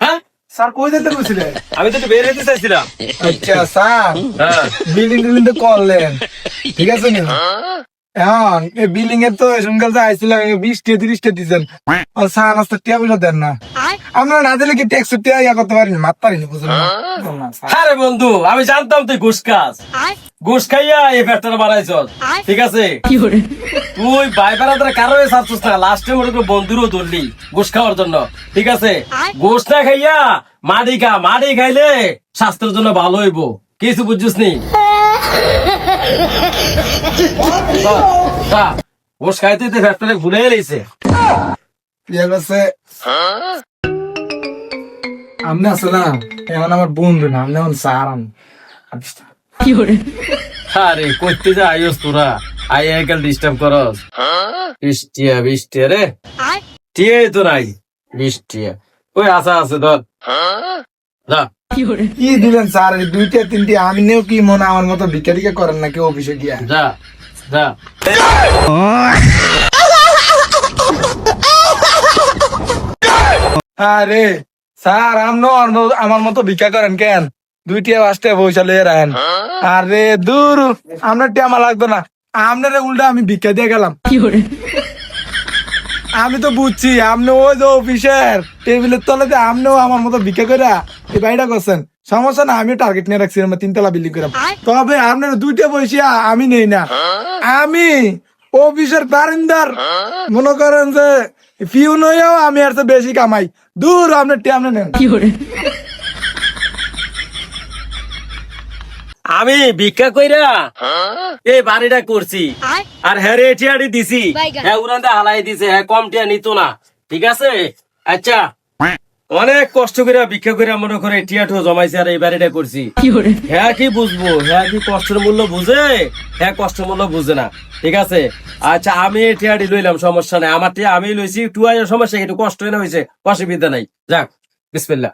হ্যাঁ? স্যার কই যেতে বলছিলেন? আমি তো বের হতে চাইছিলাম। আচ্ছা স্যার। হ্যাঁ। বিল্ডিং টিল্ডিং তো করলেন ঠিক আছে নি? এখন এই বিল্ডিং এর তো শুনকাল যে আইছিলাম বিশ টি তিরিশ টি দিচ্ছেন আর টিয়া পয়সা দেন না। আমরা না দিলে কি ট্যাক্স টিয়া ইয়া করতে পারিনি? মাত পারিনি বুঝলেন না? না, স্যার। আরে বন্ধু আমি জানতাম তুই ঘুষ খাস। ঘুষ খাইয়া এই ফ্যাক্টরি বানাইছ ঠিক আছে? তুই ভাই বেড়াতে কারও ছাড়ছিস না। লাস্টে করে বন্ধুরও ধরলি ঘুষ খাওয়ার জন্য। ঠিক আছে? ঘুষ না খাইয়া মাটি খা মাটি খাইলে স্বাস্থ্যের জন্য ভালো হইব। কিছু বুঝছিস নি? ঘুষ খাইতে ভুলে এলাইছে ইয়া আছে। না এমন আমার বন্ধু না আপনি এমন স্যার আমি। আরে করতে যা আইস তোরা। আই আইকাল ডিস্টার্ব করস। বৃষ্টিয়া বৃষ্টিয়া রে। টিয়াই তো নাই। বৃষ্টিয়া। ওই আসা আছে ধর। যা কি দিলেন স্যার? দুইটা তিনটি আমি নেও কি মনে আমার মতো ভিক্ষা টিকা করেন নাকি অফিসে গিয়া? যা যা। আরে স্যার আপনি আমার মতো ভিক্ষা করেন কেন? দুইটা পাঁচটা পয়সা লয়ে রাখেন। আরে দূর। আপনার টেমা লাগতো না। আপনার উল্টা আমি ভিক্ষা দিয়ে গেলাম। আমি তো বুঝছি আপনি ওই যে অফিসের টেবিলের তলাতে আপনিও আমার মতো ভিক্ষা করে এই বাড়িটা করছেন সমস্যা না আমি টার্গেট নিয়ে রাখছি আমার তিনতলা বিল্ডিং করে। তবে আপনার দুইটা পয়সা আমি নেই না। আমি অফিসের বারিন্দার। মনে করেন যে পিউন হয়েও আমি আর তো বেশি কামাই। দূর আপনার টি আপনি নেন। আমি ভিক্ষা কইরা এই বাড়িটা করছি। আর হ্যাঁ রে টিয়াড়ি দিছি। হ্যাঁ উড়ানটা হালাই দিছে। হ্যাঁ কম টিয়া নিত না। ঠিক আছে? আচ্ছা। অনেক কষ্ট করে ভিক্ষা করে মনে করে টিয়াঠো জমাইছে আর এইবার এটা করছি। হ্যাঁ কি বুঝব? হ্যাঁ কি কষ্টের মূল্য বুঝে? হ্যাঁ কষ্টের মূল্য বুঝে না। ঠিক আছে? আচ্ছা আমি টিয়াটি লইলাম সমস্যা নাই। আমার টিয়া আমি লইছি টুয়াইয়ের সমস্যা কিন্তু কষ্ট না হয়েছে অসুবিধা নাই। যাক বিসমিল্লা